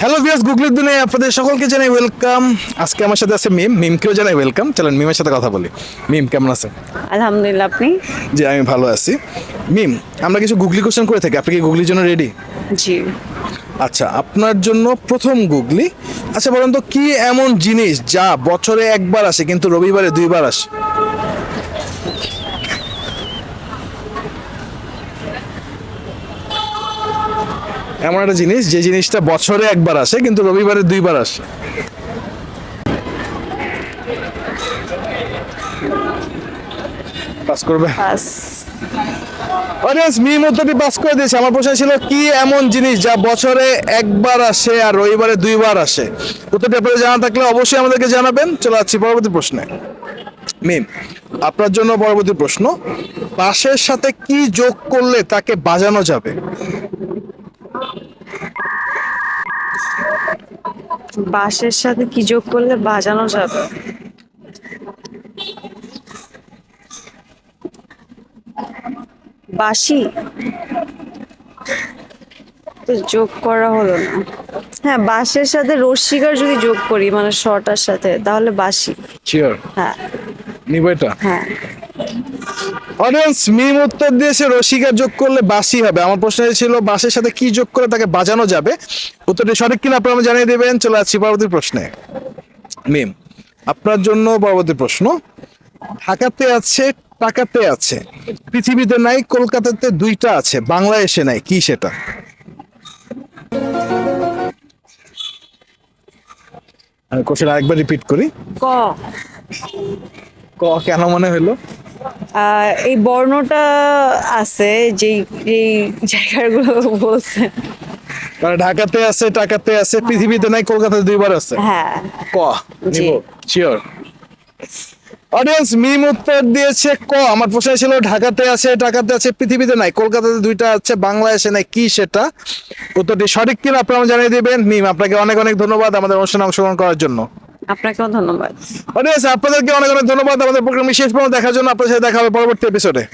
Hello ভিয়াস গুগলের দুনিয়ায় আপনাদের সকলকে জানাই ওয়েলকাম আজকে আমার সাথে আছে মিম। মিমকেও জানাই ওয়েলকাম চলেন মিমের সাথে কথা বলি। মিম কেমন আছেন? আলহামদুলিল্লাহ আপনি? জি আমি ভালো আছি। মিম আমরা কিছু গুগলি কোশ্চেন করে থাকি। আপনি কি গুগলির জন্য রেডি জি। আচ্ছা আপনার জন্য প্রথম গুগলি আচ্ছা বলেন তো কি এমন জিনিস যা বছরে একবার আসে কিন্তু রবিবারে দুইবার আসে? এমন একটা জিনিস যে জিনিসটা বছরে একবার আসে কিন্তু রবিবারে দুইবার আসে। পাস করবে? অডিয়েন্স মিম উত্তরটি পাস করে দিয়েছে। আমার প্রশ্ন ছিল কি এমন জিনিস যা বছরে একবার আসে আর রবিবারে দুইবার আসে? উত্তরটি আপনাদের জানা থাকলে অবশ্যই আমাদেরকে জানাবেন। চলে যাচ্ছি পরবর্তী প্রশ্নে। মিম আপনার জন্য পরবর্তী প্রশ্ন বাসের সাথে কি যোগ করলে তাকে বাজানো যাবে? বাসের সাথে কি যোগ করলে বাজানো যাবে? বাসি তো যোগ করা হলো না। হ্যাঁ বাসের সাথে রশ্মিকার যদি যোগ করি মানে শর্টার সাথে তাহলে বাসি হ্যাঁ। নিব এটা? হ্যাঁ। অডিয়েন্স মিম উত্তর দিয়েছে রসিকা যোগ করলে বাসি হবে। আমার প্রশ্ন ছিল বাসের সাথে কি যোগ করে তাকে বাজানো যাবে? উত্তরটি সঠিক কিনা আপনারা জানিয়ে দেবেন চলে আসছি পরবর্তী প্রশ্নে। মিম আপনার জন্য পরবর্তী প্রশ্ন। ঢাকাতে আছে টাকাতে আছে। পৃথিবীতে নাই কলকাতাতে দুইটা আছে। বাংলাদেশে নাই কি সেটা? আমি কোশ্চেন আরেকবার রিপিট করি। ক। ক কেন মনে হলো? এই বর্ণটা আছে যেই যেই জায়গাগুলো বলছে। মানে ঢাকাতে আছে টাকাতে আছে পৃথিবীতে নাই কলকাতাতে দুইবার আছে? হ্যাঁ। ক। শিওর অডিয়েন্স মিম উত্তর দিয়েছে ক? আমার প্রশ্ন ছিল ঢাকাতে আছে টাকাতে আছে পৃথিবীতে নাই কলকাতাতে দুইটা আছে বাংলাদেশে নাই কি সেটা? উত্তরটি সঠিক কিনা আপনারা জানিয়ে দিবেন। মিম আপনাকে অনেক অনেক ধন্যবাদ আমাদের অনুষ্ঠানে অংশগ্রহণ করার জন্য। আপনাকেও ধন্যবাদ। অডিয়েন্স আপনাদেরকে অনেক অনেক ধন্যবাদ। আমাদের প্রোগ্রামে শেষ পর্যন্ত দেখার জন্য আপনাদের সাথে দেখা হবে পরবর্তী এপিসোডে